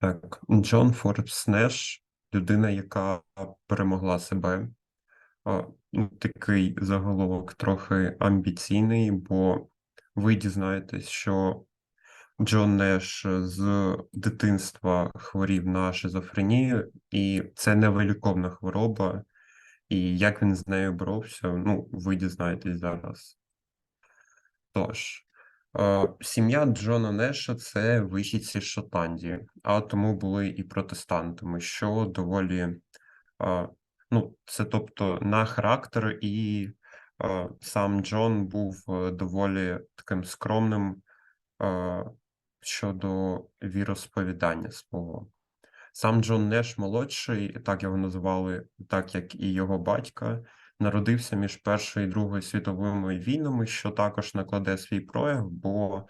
Так, Джон Форбс Неш, людина, яка перемогла себе. Ну, Такий заголовок трохи амбіційний, бо ви дізнаєтесь, що Джон Неш з дитинства хворів на шизофренію, і це невиліковна хвороба. І як він з нею боровся, ну, ви дізнаєтесь зараз. Тож, сім'я Джона Неша це вихідці з Шотландії, а тому були і протестантами, що доволі, ну, це тобто на характер, і сам Джон був е, доволі таким скромним щодо віросповідання свого. Сам Джон Неш молодший, так його називали, так як і його батька, народився між Першою і Другою світовими війнами, що також накладе свій прояв, бо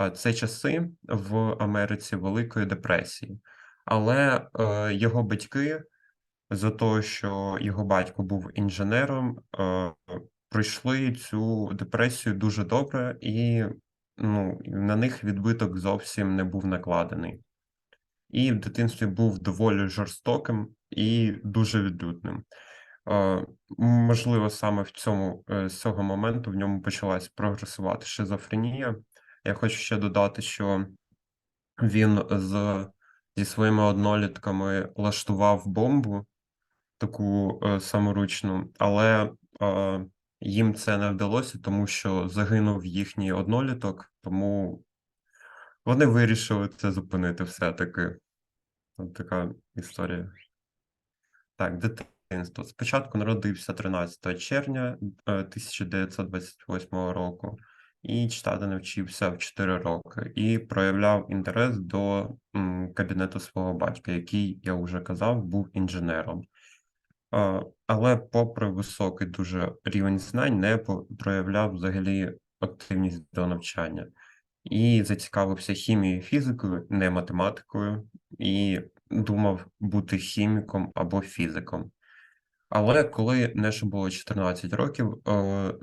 е, це часи в Америці Великої депресії. Але е, його батьки, за те, що його батько був інженером, е, пройшли цю депресію дуже добре, і ну, на них відбиток зовсім не був накладений і в дитинстві був доволі жорстоким і дуже відлюдним. Можливо, саме в цьому е, з цього моменту в ньому почалась прогресувати шизофренія. Я хочу ще додати, що він з, зі своїми однолітками лаштував бомбу таку е, саморучну, але їм це не вдалося, тому що загинув їхній одноліток, тому вони вирішили це зупинити все-таки. Така історія. Так, дитинство. Спочатку народився 13 червня е, 1928 року і читати навчився в 4 роки і проявляв інтерес до кабінету свого батька, який, я вже казав, був інженером. Е, Але, попри високий дуже рівень знань, не проявляв взагалі активність до навчання. І зацікавився хімією, фізикою, не математикою, і думав бути хіміком або фізиком. Але коли Нешу було 14 років, е,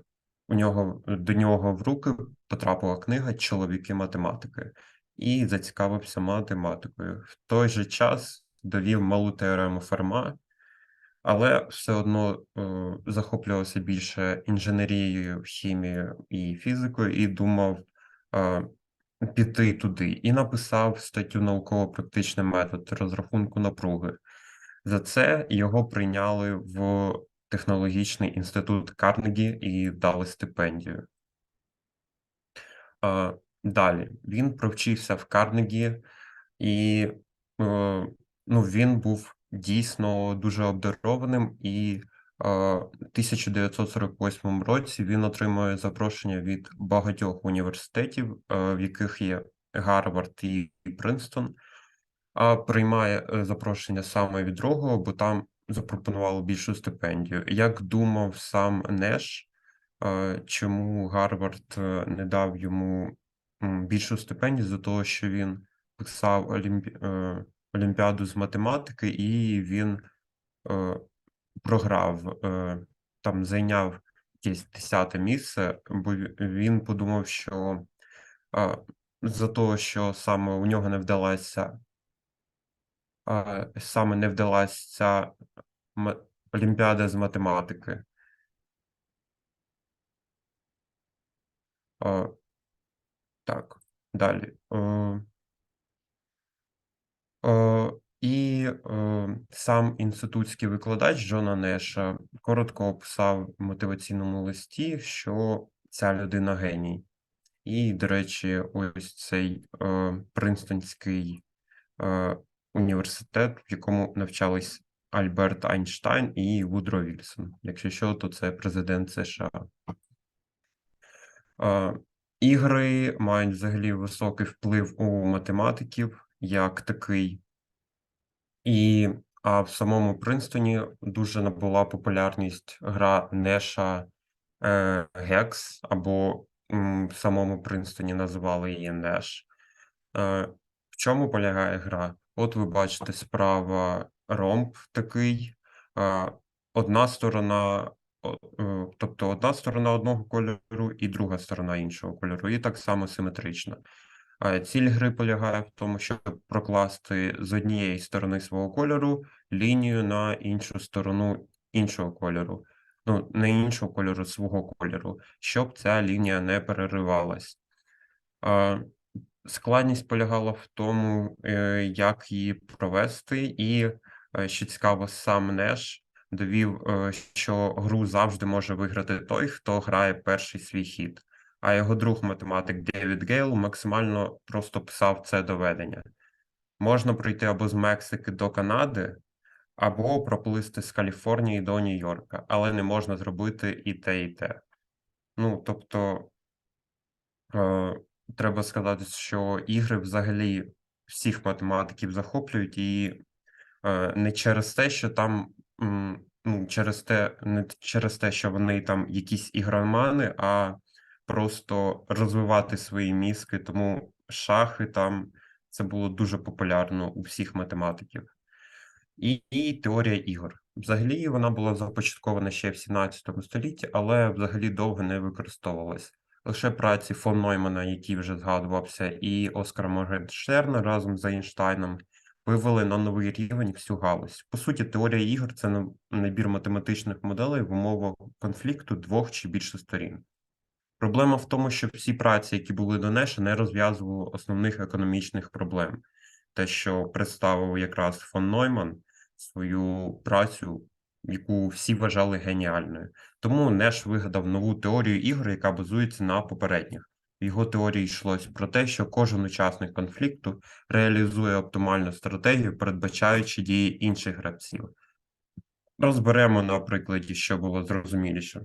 у нього до нього в руки потрапила книга Чоловіки математики і зацікавився математикою. В той же час довів малу теорему Ферма, але все одно е, захоплювався більше інженерією, хімією і фізикою, і думав е, піти туди, і написав статтю науково-практичний метод розрахунку напруги. За це його прийняли в технологічний інститут Карнегі і дали стипендію. Далі він провчився в Карнегі, і е, ну, він був дійсно дуже обдарованим, і е, в 1948 році він отримує запрошення від багатьох університетів, е, в яких є Гарвард і Принстон, а приймає е, запрошення саме від другого, бо там запропонували більшу стипендію. Як думав сам Неш, е, чому Гарвард е, не дав йому більшу стипендію за того, що він писав олімпі... олімпіаду з математики, і він програв, там зайняв якесь десяте місце, бо він подумав, що за того, що саме у нього не вдалася, саме не вдалася ця олімпіада з математики. Так, далі. Е, Е, І е, сам інститутський викладач Джона Неша коротко описав в мотиваційному листі, що ця людина геній. І, до речі, ось цей Принстонський університет, в якому навчались Альберт Айнштайн і Вудро Вільсон. Якщо що, то це президент США. Ігри мають взагалі високий вплив у математиків як такий. І а в самому Принстоні дуже набула популярність гра Неша е, Гекс, або в самому Принстоні називали її Неш. Е, в чому полягає гра? От ви бачите справа ромб такий, одна сторона, е, тобто одна сторона одного кольору і друга сторона іншого кольору, і так само симетрично. Ціль гри полягає в тому, щоб прокласти з однієї сторони свого кольору лінію на іншу сторону іншого кольору. Ну, не іншого кольору, свого кольору, щоб ця лінія не переривалась. Складність полягала в тому, е, як її провести, і, е, що цікаво, сам Неш довів, е, що гру завжди може виграти той, хто грає перший свій хід. А його друг математик Девід Гейл максимально просто писав це доведення. Можна пройти або з Мексики до Канади, або проплисти з Каліфорнії до Нью-Йорка, але не можна зробити і те, і те. Ну, тобто, треба сказати, що ігри взагалі всіх математиків захоплюють, і е, не через те, що там ну, через те, не через те, що вони там якісь ігромани, а просто розвивати свої мізки. Тому шахи там це було дуже популярно у всіх математиків. І, і теорія ігор. Взагалі вона була започаткована ще в 17 столітті, але взагалі довго не використовувалась. Лише праці фон Ноймана, який вже згадувався, і Оскара Моргенштерна разом з Ейнштейном вивели на новий рівень всю галузь. По суті, теорія ігор це набір математичних моделей в умовах конфлікту двох чи більше сторін. Проблема в тому, що всі праці, які були до Неша, не розв'язували основних економічних проблем. Те, що представив якраз фон Нойман свою працю, яку всі вважали геніальною. Тому Неш вигадав нову теорію ігор, яка базується на попередніх. В його теорії йшлось про те, що кожен учасник конфлікту реалізує оптимальну стратегію, передбачаючи дії інших гравців. Розберемо на прикладі, що було зрозуміліше.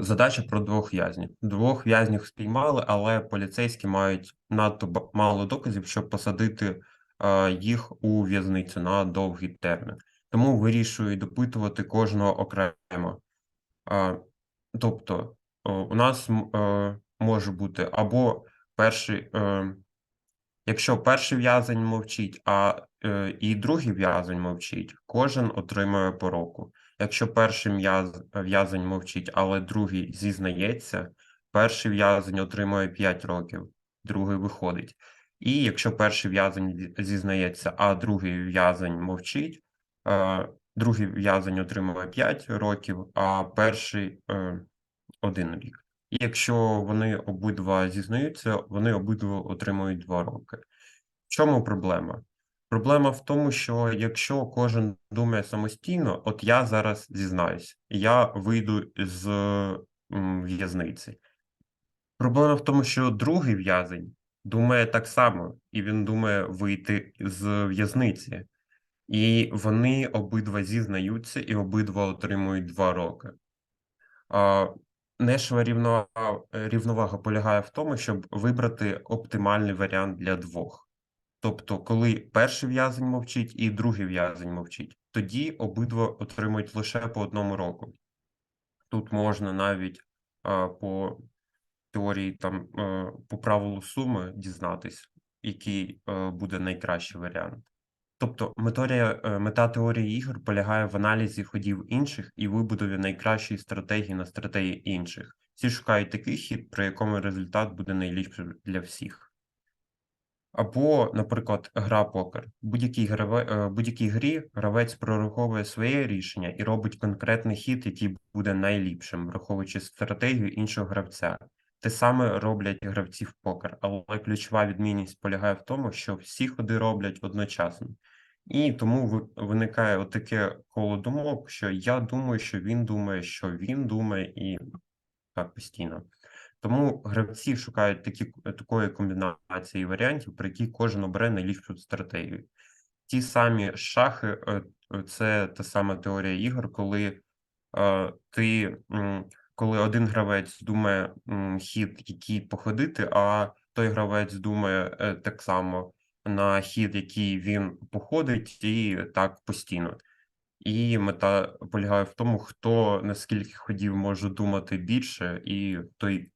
Задача про двох в'язнів. Двох в'язнів спіймали, але поліцейські мають надто мало доказів, щоб посадити їх у в'язницю на довгий термін. Тому вирішують допитувати кожного окремо. Е, Тобто, у нас е, може бути або перший, е, якщо перший в'язень мовчить, а е, і другий в'язень мовчить, кожен отримує по року. Якщо перший в'язень мовчить, але другий зізнається, перший в'язень отримує 5 років, другий виходить. І якщо перший в'язень зізнається, а другий в'язень мовчить, е, другий в'язень отримує 5 років, а перший е, один рік. І якщо вони обидва зізнаються, вони обидва отримують 2 роки. В чому проблема? Проблема в тому, що якщо кожен думає самостійно, от я зараз зізнаюсь, я вийду з в'язниці. Проблема в тому, що другий в'язень думає так само, і він думає вийти з в'язниці. І вони обидва зізнаються і обидва отримують два роки. А, Нешова рівновага, полягає в тому, щоб вибрати оптимальний варіант для двох. Тобто, коли перший в'язень мовчить і другий в'язень мовчить, тоді обидва отримують лише по одному року. Тут можна навіть а, по теорії, там, е, по правилу суми дізнатись, який е, буде найкращий варіант. Тобто меторія, е, мета теорії ігор полягає в аналізі ходів інших і вибудові найкращої стратегії на стратегії інших. Всі шукають такий хід, при якому результат буде найліпшим для всіх. Або, наприклад, гра покер. В будь-якій граве, е, будь-якій грі гравець прораховує своє рішення і робить конкретний хід, який буде найліпшим, враховуючи стратегію іншого гравця. Те саме роблять гравці в покер, але ключова відмінність полягає в тому, що всі ходи роблять одночасно. І тому ви- виникає отаке коло думок, що я думаю, що він думає, що він думає, і так постійно. Тому гравці шукають такі, такої комбінації варіантів, при якій кожен обере найліпшу стратегію. Ті самі шахи, е, це та сама теорія ігор, коли е, ти, коли один гравець думає хід, який походити, а той гравець думає е, так само на хід, який він походить, і так постійно. І мета полягає в тому, хто наскільки ходів може думати більше, і той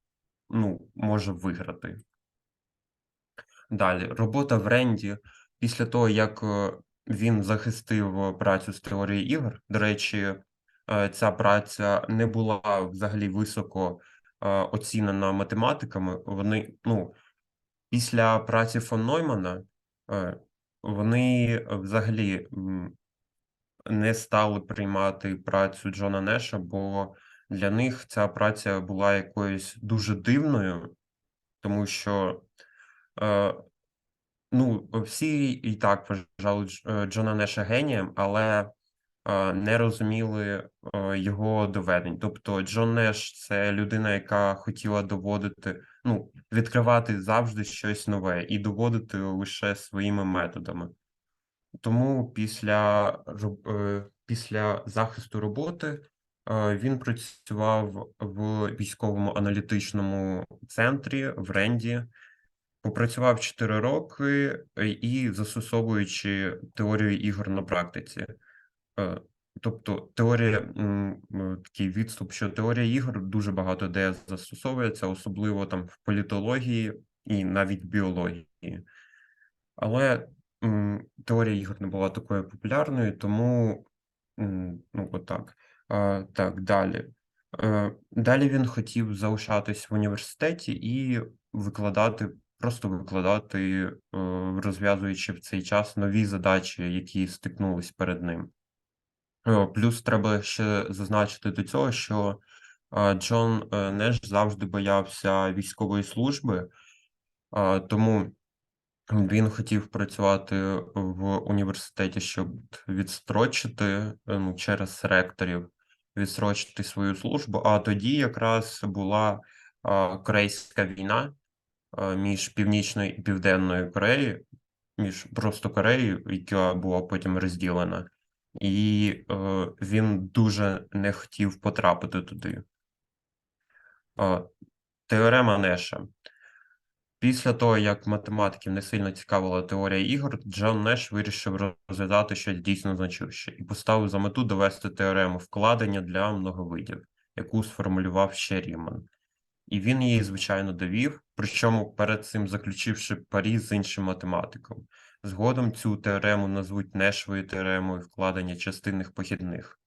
ну, може виграти. Далі, робота в Ренді після того, як е, він захистив е, працю з теорії ігор. До речі, е, ця праця не була взагалі високо оцінена математиками. Вони, ну, Після праці фон Ноймана вони взагалі не стали приймати працю Джона Неша, бо для них ця праця була якоюсь дуже дивною, тому що е, ну, всі і так вважали Дж- е, Джона Неша генієм, але е, не розуміли е, його доведень. Тобто, Джон Неш це людина, яка хотіла доводити, ну, відкривати завжди щось нове і доводити лише своїми методами. Тому після, е, після захисту роботи е, він працював в військовому аналітичному центрі в Ренді, попрацював 4 роки е, і застосовуючи теорію ігор на практиці. Е, Тобто теорія, м, такий відступ, що теорія ігор дуже багато де застосовується, особливо там в політології і навіть біології. Але теорія ігор не була такою популярною, тому ну, отак. А, так, далі. Е, Далі він хотів залишатись в університеті і викладати, просто викладати, е, розв'язуючи в цей час нові задачі, які стикнулись перед ним. Е, Плюс треба ще зазначити до цього, що е, Джон е, Неш завжди боявся військової служби, тому він хотів працювати в університеті, щоб відстрочити ну, через ректорів, відстрочити свою службу. А тоді якраз була Корейська війна між Північною і Південною Кореєю, між просто Кореєю, яка була потім розділена, і е, він дуже не хотів потрапити туди. А, Теорема Неша. Після того, як математиків не сильно цікавила теорія ігор, Джон Неш вирішив розв'язати щось дійсно значуще і поставив за мету довести теорему вкладення для многовидів, яку сформулював ще Ріман. І він її, звичайно, довів, причому перед цим заключивши парі з іншим математиком. Згодом цю теорему назвуть Нешовою теоремою вкладення частинних похідних.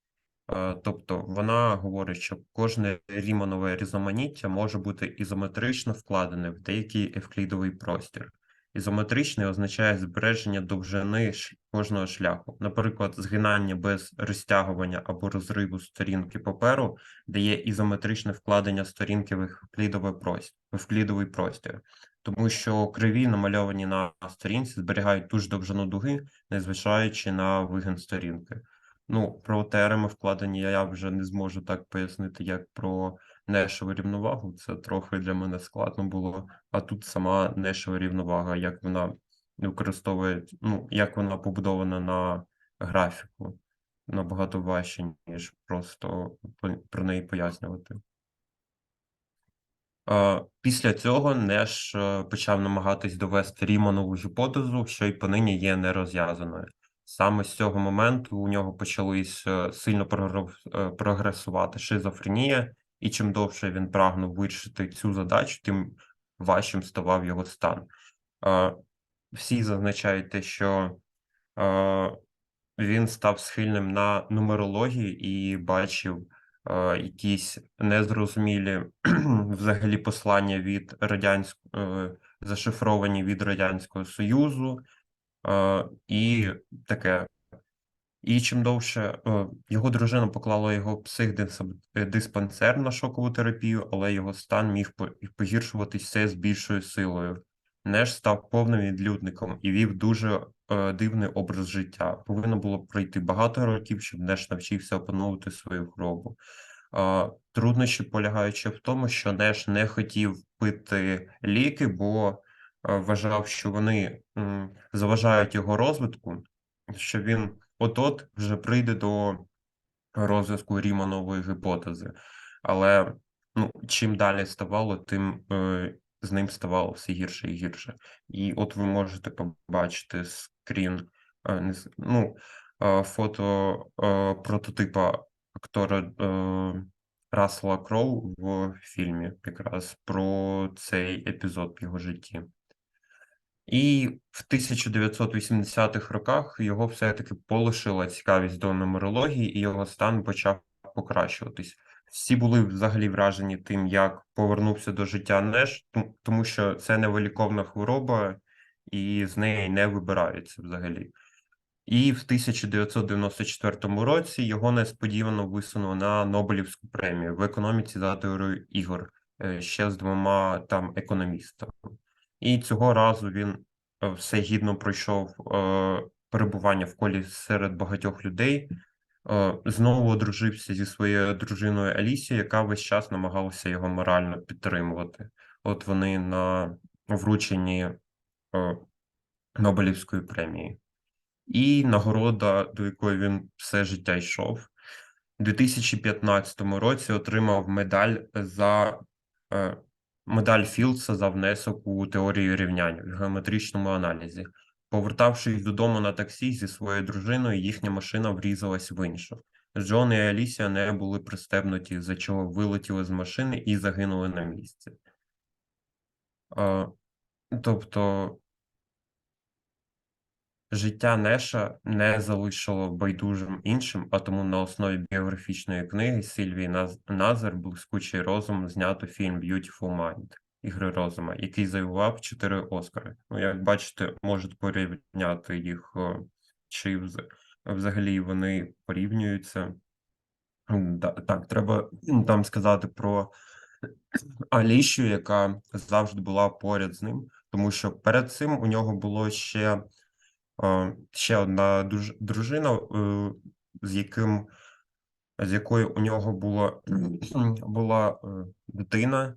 Е, Тобто вона говорить, що кожне ріманове різноманіття може бути ізометрично вкладене в деякий евклідовий простір. Ізометричний означає збереження довжини кожного шляху. Наприклад, згинання без розтягування або розриву сторінки паперу дає ізометричне вкладення сторінки в евклідовий простір. Тому що криві, намальовані на сторінці, зберігають ту ж довжину дуги, незважаючи на вигин сторінки. Ну, про теореми вкладення я вже не зможу так пояснити, як про нешеву рівновагу. Це трохи для мене складно було. А тут сама нешева рівновага, як вона використовує, ну, як вона побудована на графіку, набагато важче, ніж просто про неї пояснювати. Е, Після цього Неш е, почав намагатись довести Ріманову гіпотезу, що й понині є нерозв'язаною. Саме з цього моменту у нього почались е, сильно прогресувати шизофренія, і чим довше він прагнув вирішити цю задачу, тим важчим ставав його стан. Всі зазначають те, що він став схильним на нумерологію і бачив якісь незрозумілі взагалі послання від радянського зашифровані від Радянського Союзу, е, і таке. І чим довше е, його дружина поклала його психдиспансер на шокову терапію, але його стан міг по- погіршуватись все з більшою силою. Неш став повним відлюдником і вів дуже е, дивний образ життя. Повинно було пройти багато років, щоб Неш навчився опановувати свою хворобу. Е, Труднощі полягають ще в тому, що Неш не хотів пити ліки, бо е, вважав, що вони м, заважають його розвитку, що він от-от вже прийде до розв'язку Ріманової гіпотези. Але ну, чим далі ставало, тим е, з ним ставало все гірше і гірше. І от ви можете побачити скрін, е, ну, е, фото е, прототипа актора Рассела Кроу в фільмі, якраз про цей епізод в його житті. І в 1980-х роках його все-таки полишила цікавість до нумерології, і його стан почав покращуватись. Всі були взагалі вражені тим, як повернувся до життя Неш, тому- що це невиліковна хвороба, і з неї не вибираються взагалі. І в 1994 році його несподівано висунули на Нобелівську премію в економіці за теорією ігор е, ще з двома там економістами. І цього разу він е, все гідно пройшов е, перебування в колі серед багатьох людей. Е, Знову одружився зі своєю дружиною Алісією, яка весь час намагалася його морально підтримувати. От вони на врученні е, Нобелівської премії. І нагорода, до якої він все життя йшов, у 2015 році отримав медаль за е, медаль Філдса за внесок у теорію рівнянь в геометричному аналізі. Повертавшись додому на таксі зі своєю дружиною, їхня машина врізалась в іншу. Джон і Алісія не були пристебнуті, за чого вилетіли з машини і загинули на місці. Е, тобто Життя Неша не залишило байдужим іншим, а тому на основі біографічної книги Сильвії Наз- Назар «Блискучий розум» знято фільм «Beautiful Mind» Ігри розума, який завоював чотири Оскари. Ну, як бачите, можуть порівняти їх, е, чи взагалі вони порівнюються. Так, треба там сказати про Алішу, яка завжди була поряд з ним, тому що перед цим у нього було ще е, ще одна друж- дружина, е, з яким з якою у нього була е, дитина,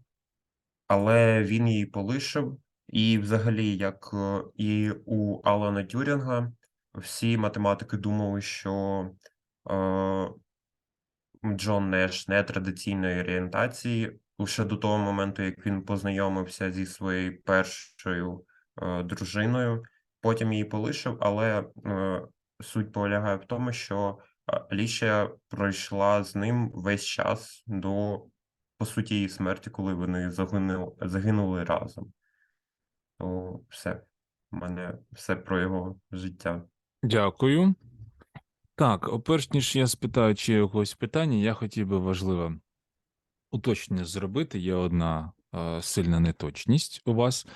але він її полишив. І взагалі, як е, і у Алана Тюрінга, всі математики думали, що е, Джон Неш нетрадиційної орієнтації лише до того моменту, як він познайомився зі своєю першою е, дружиною. Потім її полишив, але е, суть полягає в тому, що е, пройшла з ним весь час до, по суті, її смерті, коли вони загинули, загинули разом. То все, в мене все про його життя. Дякую. Так, перш ніж я спитаю, чи є якогось питання, я хотів би важливе уточнення зробити. Є одна е, сильна неточність у вас.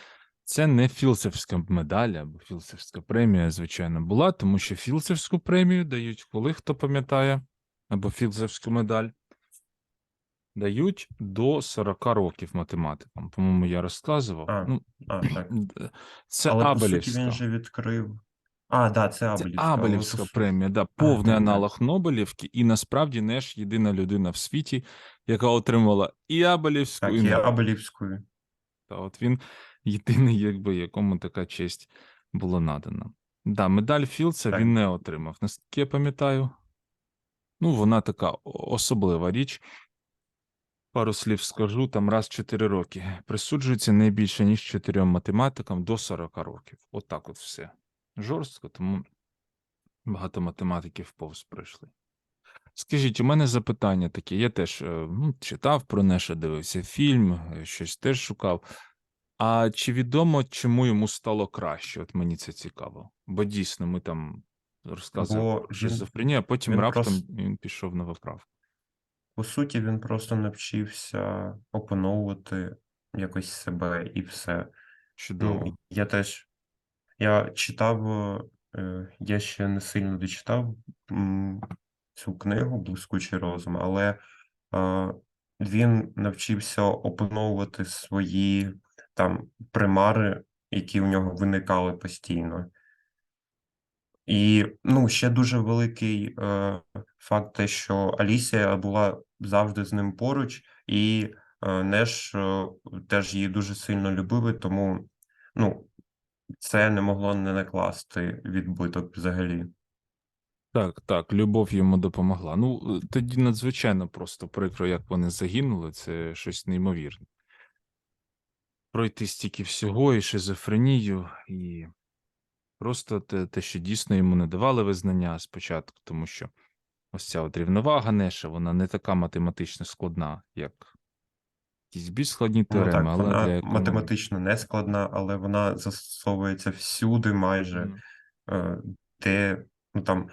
Це не філсовська медаль або філсовська премія, звичайно, була, тому що філсовську премію дають, коли хто пам'ятає, або філсовську медаль дають до 40 років математикам. По-моєму, я розказував. А, ну, А, так. це Але по Абелівська. суті він же відкрив. А, да, це Це Абелівська. але Абелівська премія, да, повний так, так. аналог Нобелівки, і насправді Неш єдина людина в світі, яка отримала і Абелівську, Так, і і. Абелівською. Та от він єдиний, якби якому така честь була надана. Да, медаль Філдса Так. він не отримав. Наскільки я пам'ятаю, ну вона така особлива річ. Пару слів скажу, там раз 4 роки. Присуджується не більше, ніж чотирьом математикам до 40 років. Отак от все. Жорстко, тому багато математиків повз пройшли. Скажіть, у мене запитання таке. Я теж е, ну, читав про Неша, дивився фільм, е, щось теж шукав. А чи відомо, чому йому стало краще? От мені це цікаво. Бо дійсно ми там розказували про шизофренію, а потім він раптом просто- він пішов на виправку. По суті, він просто навчився опановувати якось себе і все. Чудово. Ну, я теж я читав, е, я ще не сильно дочитав м, цю книгу Блискучий розум, але е, він навчився опановувати свої там примари, які у нього виникали постійно. І ну, ще дуже великий е, факт, те, що Алісія була завжди з ним поруч, і е, Неш е, теж її дуже сильно любив, тому ну, це не могло не накласти відбиток взагалі. Так, так, любов йому допомогла. Ну, е, тоді надзвичайно просто прикро, як вони загинули, це щось неймовірне. Пройти стільки всього, і шизофренію, і просто те, те, що дійсно йому не давали визнання спочатку, тому що ось ця от рівновага Неша, вона не така математично складна, як якісь більш складні Ну так, але для вона економіки. математично не складна, але вона застосовується всюди майже. Е, де ну там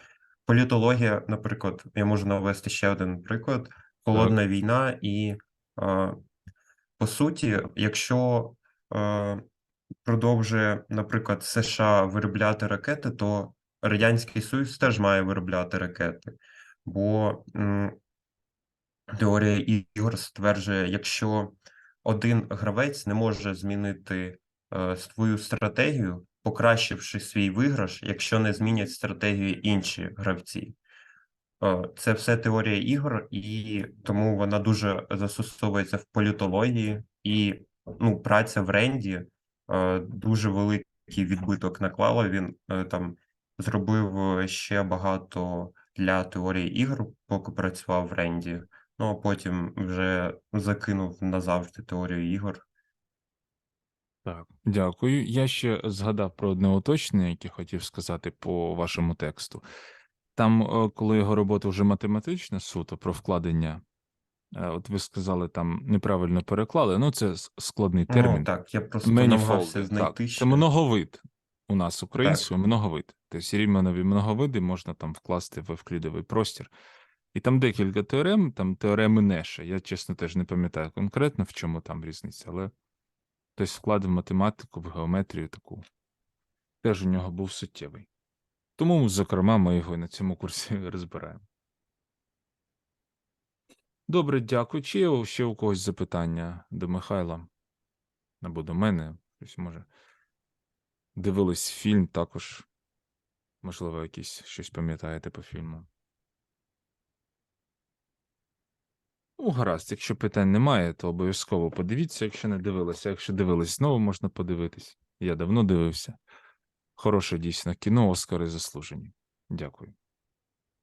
політологія, наприклад, я можу навести ще один приклад. холодна війна, і е, по суті, якщо е, продовжує, наприклад, США виробляти ракети, то Радянський Союз теж має виробляти ракети. Бо м, теорія ігор стверджує, якщо один гравець не може змінити е, свою стратегію, покращивши свій виграш, якщо не змінять стратегію інші гравці. Е, Це все теорія ігор, і тому вона дуже застосовується в політології, і ну, праця в Ренді дуже великий відбиток наклала. Він е, там зробив е, ще багато для теорії ігор, поки працював в Ренді. Ну а потім вже закинув назавжди теорію ігор. Так, дякую. Я ще згадав про одне уточнення, яке хотів сказати по вашому тексту. Там, е, коли його робота вже математична суто про вкладення, е, от ви сказали, там неправильно переклали. Ну, це складний термін. Ну так, я просто намагався так. знайти Це многовид у нас українською многовид. Тобто рівнові многовиди можна там вкласти в евклідовий простір. І там декілька теорем, там теореми Неша. Я, чесно, теж не пам'ятаю конкретно, в чому там різниця, але хтось вклад в математику, в геометрію таку. Теж у нього був суттєвий. Тому, зокрема, ми його і на цьому курсі розбираємо. Добре, дякую. Чи є ще у когось запитання до Михайла? Або до мене? Щось може. Дивились фільм також. Можливо, якісь щось пам'ятаєте по фільму. Ну, гаразд, якщо питань немає, то обов'язково подивіться, якщо не дивилися. Якщо дивились, знову можна подивитись. Я давно дивився. Хороше дійсно кіно, Оскари заслужені. Дякую.